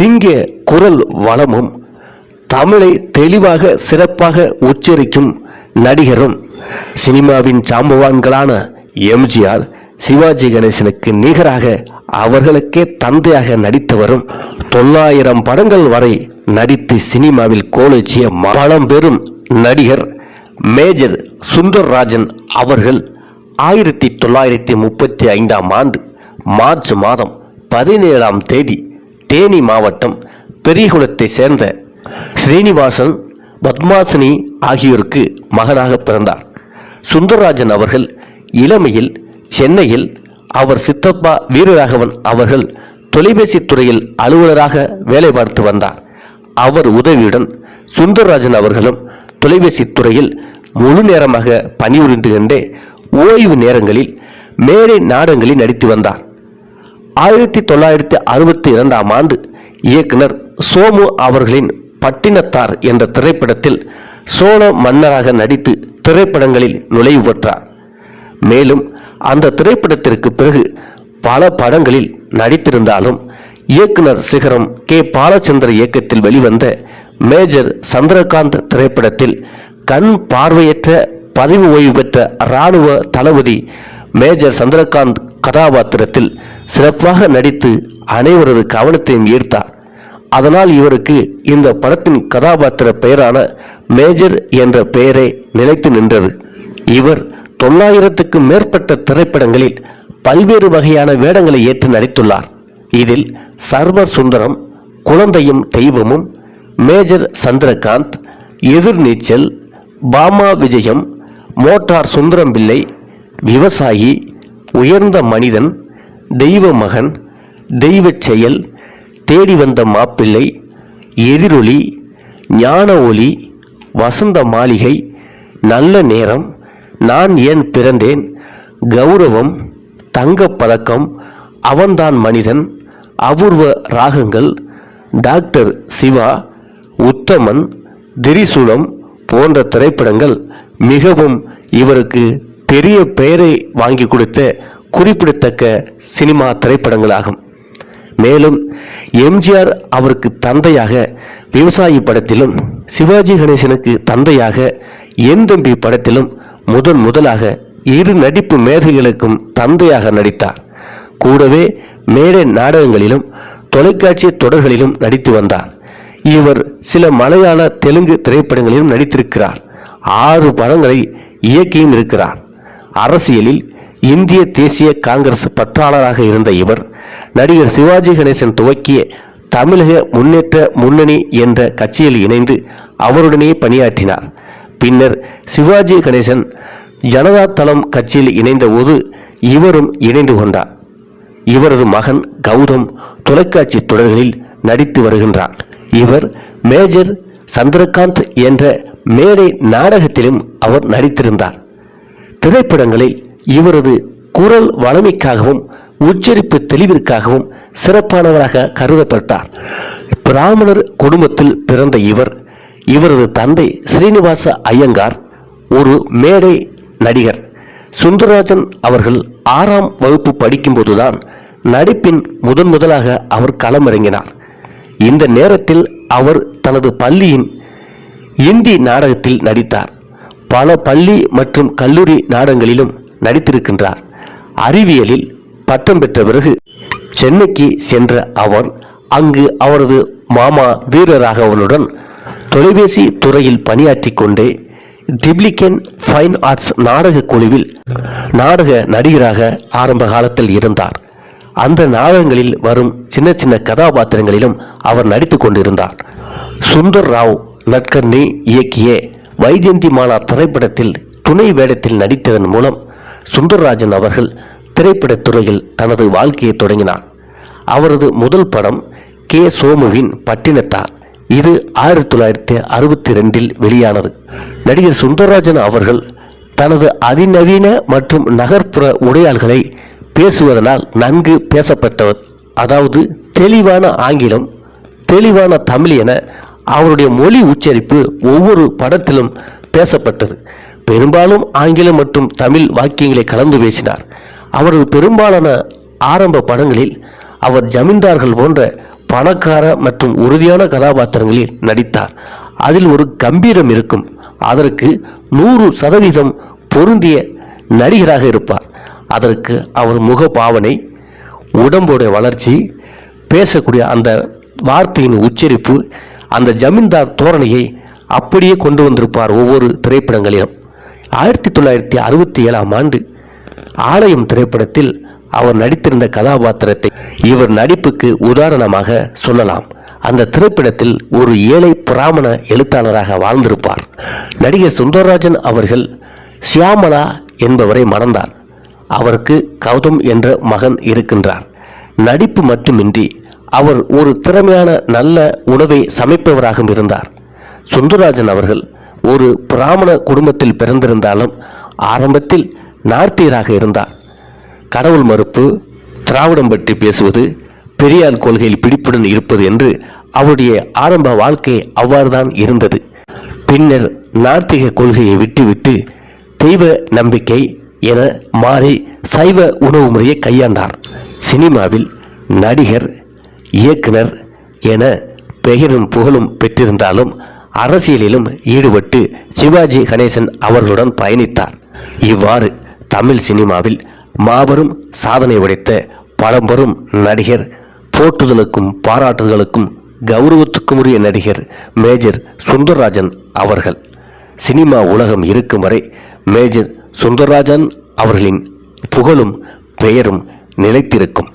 சிங்க குரல் வளமும் தமிழை தெளிவாக சிறப்பாக உச்சரிக்கும் நடிகரும் சினிமாவின் சாம்பவான்களான எம்ஜிஆர் சிவாஜி கணேசனுக்கு நிகராக அவர்களுக்கே தந்தையாக நடித்தவரும் தொள்ளாயிரம் படங்கள் வரை நடித்து சினிமாவில் கோலோச்சிய பழம்பெரும் நடிகர் மேஜர் சுந்தர்ராஜன் அவர்கள் ஆயிரத்தி தொள்ளாயிரத்தி முப்பத்தி ஐந்தாம் ஆண்டு மார்ச் மாதம் பதினேழாம் தேதி தேனி மாவட்டம் பெரியகுளத்தை சேர்ந்த ஸ்ரீனிவாசன் பத்மாசினி ஆகியோருக்கு மகனாக பிறந்தார். சுந்தரராஜன் அவர்கள் இளமையில் சென்னையில் அவர் சித்தப்பா வீரராகவன் அவர்கள் தொலைபேசி துறையில் அலுவலராக வேலை பார்த்து வந்தார். அவர் உதவியுடன் சுந்தரராஜன் அவர்களும் தொலைபேசி துறையில் முழு நேரமாக பணிபுரிந்து கொண்டே ஓய்வு நேரங்களில் மேடை நாடங்களில் நடித்து வந்தார். ஆயிரத்தி தொள்ளாயிரத்தி அறுபத்தி இரண்டாம் ஆண்டு இயக்குனர் சோமு அவர்களின் பட்டினத்தார் என்ற திரைப்படத்தில் சோழ மன்னராக நடித்து திரைப்படங்களில் நுழைவு பெற்றார். மேலும் அந்த திரைப்படத்திற்கு பிறகு பல படங்களில் நடித்திருந்தாலும் இயக்குனர் சிகரம் கே. பாலச்சந்திர இயக்கத்தில் வெளிவந்த மேஜர் சந்திரகாந்த் திரைப்படத்தில் கண் பார்வையற்ற பதவி ஓய்வு பெற்ற இராணுவ தளபதி மேஜர் சந்திரகாந்த் கதாபாத்திரத்தில் சிறப்பாக நடித்து அனைவரது கவனத்தையும் ஈர்த்தார். அதனால் இவருக்கு இந்த படத்தின் கதாபாத்திர பெயரான மேஜர் என்ற பெயரே நிலைத்து நின்றது. இவர் தொள்ளாயிரத்துக்கும் மேற்பட்ட திரைப்படங்களில் பல்வேறு வகையான வேடங்களை ஏற்று நடித்துள்ளார். இதில் சர்வ சுந்தரம் குழந்தையும் தெய்வமும் மேஜர் சந்திரகாந்த் எதிர்நீச்சல் பாமா விஜயம் மோட்டார் சுந்தரம் பிள்ளை விவசாயி உயர்ந்த மனிதன் தெய்வ மகன் தெய்வச் செயல் தேடி வந்த மாப்பிள்ளை எதிரொலி ஞான ஒளி வசந்த மாளிகை நல்ல நேரம் நான் ஏன் பிறந்தேன் கௌரவம் தங்கப் பதக்கம் அவன்தான் மனிதன் அபூர்வ ராகங்கள் டாக்டர் சிவா உத்தமன் திரிசூலம் போன்ற திரைப்படங்கள் மிகவும் இவருக்கு பெரிய பெயரை வாங்கி கொடுத்த குறிப்பிடத்தக்க சினிமா திரைப்படங்களாகும். மேலும் எம்ஜிஆர் அவருக்கு தந்தையாக விவசாயி படத்திலும் சிவாஜி கணேசனுக்கு தந்தையாக என் தம்பி படத்திலும் முதன் முதலாக இரு நடிப்பு மேதைகளுக்கும் தந்தையாக நடித்தார். கூடவே மேடை நாடகங்களிலும் தொலைக்காட்சி தொடர்களிலும் நடித்து வந்தார். இவர் சில மலையாள தெலுங்கு திரைப்படங்களிலும் நடித்திருக்கிறார். ஆறு படங்களை இயக்கியும் இருக்கிறார். அரசியலில் இந்திய தேசிய காங்கிரஸ் பற்றாளராக இருந்த இவர் நடிகர் சிவாஜி கணேசன் துவக்கிய தமிழக முன்னேற்ற முன்னணி என்ற கட்சியில் இணைந்து அவருடனே பணியாற்றினார். பின்னர் சிவாஜி கணேசன் ஜனதா தளம் கட்சியில் இணைந்தபோது இவரும் இணைந்து கொண்டார். இவரது மகன் கௌதம் தொலைக்காட்சி தொடர்களில் நடித்து வருகின்றார். இவர் மேஜர் சந்திரகாந்த் என்ற மேடை நாடகத்திலும் அவர் நடித்திருந்தார். திரைப்படங்களில் இவரது குரல் வளமைக்காகவும் உச்சரிப்பு தெளிவிற்காகவும் சிறப்பானவராக கருதப்பட்டார். பிராமணர் குடும்பத்தில் பிறந்த இவர் இவரது தந்தை ஸ்ரீனிவாச ஐயங்கார் ஒரு மேடை நடிகர். சுந்தரராஜன் அவர்கள் ஆறாம் வகுப்பு படிக்கும்போதுதான் நடிப்பின் முதன் முதலாக அவர் களமிறங்கினார். இந்த நேரத்தில் அவர் தனது பள்ளியின் இந்தி நாடகத்தில் நடித்தார். பல பள்ளி மற்றும் கல்லூரி நாடகங்களிலும் நடித்திருக்கின்றார். அறிவியலில் பட்டம் பெற்ற பிறகு சென்னைக்கு சென்ற அவர் அங்கு அவரது மாமா வீரராகவனுடன் தொலைபேசி துறையில் பணியாற்றி கொண்டே டிப்ளிகன் ஃபைன் ஆர்ட்ஸ் நாடக குழுவில் நாடக நடிகராக ஆரம்ப காலத்தில் இருந்தார். அந்த நாடகங்களில் வரும் சின்ன சின்ன கதாபாத்திரங்களிலும் அவர் நடித்து கொண்டிருந்தார். சுந்தர் ராவ் நட்கர்னி இயக்கிய வைஜெயந்தி மாலா திரைப்படத்தில் துணை வேடத்தில் நடித்ததன் மூலம் சுந்தரராஜன் அவர்கள் திரைப்படத் துறையில் தனது வாழ்க்கையை தொடங்கினார். அவரது முதல் படம் கே. சோமுவின் பட்டினத்தார். இது ஆயிரத்தி தொள்ளாயிரத்தி அறுபத்தி ரெண்டில் வெளியானது. நடிகர் சுந்தரராஜன் அவர்கள் தனது அதிநவீன மற்றும் நகர்ப்புற உடையாள்களை பேசுவதனால் நன்கு பேசப்பட்டவர். அதாவது தெளிவான ஆங்கிலம் தெளிவான தமிழ் என அவருடைய மொழி உச்சரிப்பு ஒவ்வொரு படத்திலும் பேசப்பட்டது. பெரும்பாலும் ஆங்கிலம் மற்றும் தமிழ் வாக்கியங்களை கலந்து பேசினார். அவரது பெரும்பாலான ஆரம்ப படங்களில் அவர் ஜமீன்தார்கள் போன்ற பணக்கார மற்றும் உறுதியான கதாபாத்திரங்களில் நடித்தார். அதில் ஒரு கம்பீரம் இருக்கும். அதற்கு நூறு சதவீதம் பொருந்திய நடிகராக இருப்பார். அதற்கு அவர் முக பாவனை உடம்புடைய வளர்ச்சி பேசக்கூடிய அந்த வார்த்தையின் உச்சரிப்பு அந்த ஜமீன்தார் தோரணையை அப்படியே கொண்டு வந்திருப்பார் ஒவ்வொரு திரைப்படங்களிலும். ஆயிரத்தி தொள்ளாயிரத்தி அறுபத்தி ஏழாம் ஆண்டு ஆலயம் திரைப்படத்தில் அவர் நடித்திருந்த கதாபாத்திரத்தை இவர் நடிப்புக்கு உதாரணமாக சொல்லலாம். அந்த திரைப்படத்தில் ஒரு ஏழை பிராமண எழுத்தாளராக வாழ்ந்திருப்பார். நடிகர் சுந்தரராஜன் அவர்கள் சியாமலா என்பவரை மணந்தார் அவருக்கு கௌதம் என்ற மகன் இருக்கின்றார். நடிப்பு மட்டுமின்றி அவர் ஒரு திறமையான நல்ல உணவை சமைப்பவராகவும் இருந்தார். சுந்தரராஜன் அவர்கள் ஒரு பிராமண குடும்பத்தில் பிறந்திருந்தாலும் ஆரம்பத்தில் நார்த்தியராக இருந்தார். கடவுள் மறுப்பு திராவிடம் பற்றி பேசுவது பெரியார் கொள்கையில் பிடிப்புடன் இருப்பது என்று அவருடைய ஆரம்ப வாழ்க்கை அவ்வாறுதான் இருந்தது. பின்னர் நார்த்திக கொள்கையை விட்டுவிட்டு தெய்வ நம்பிக்கை என மாறி சைவ உணவு முறையை கையாண்டார். சினிமாவில் நடிகர் இயக்குனர் என பெயரும் புகழும் பெற்றிருந்தாலும் அரசியலிலும் ஈடுபட்டு சிவாஜி கணேசன் அவர்களுடன் பயணித்தார். இவ்வாறு தமிழ் சினிமாவில் மாபெரும் சாதனை உடைத்த பழம்பெரும் நடிகர் போற்றுதலுக்கும் பாராட்டுதலுக்கும் கௌரவத்துக்கும் உரிய நடிகர் மேஜர் சுந்தரராஜன் அவர்கள். சினிமா உலகம் இருக்கும் வரை மேஜர் சுந்தரராஜன் அவர்களின் புகழும் பெயரும் நிலைத்திருக்கும்.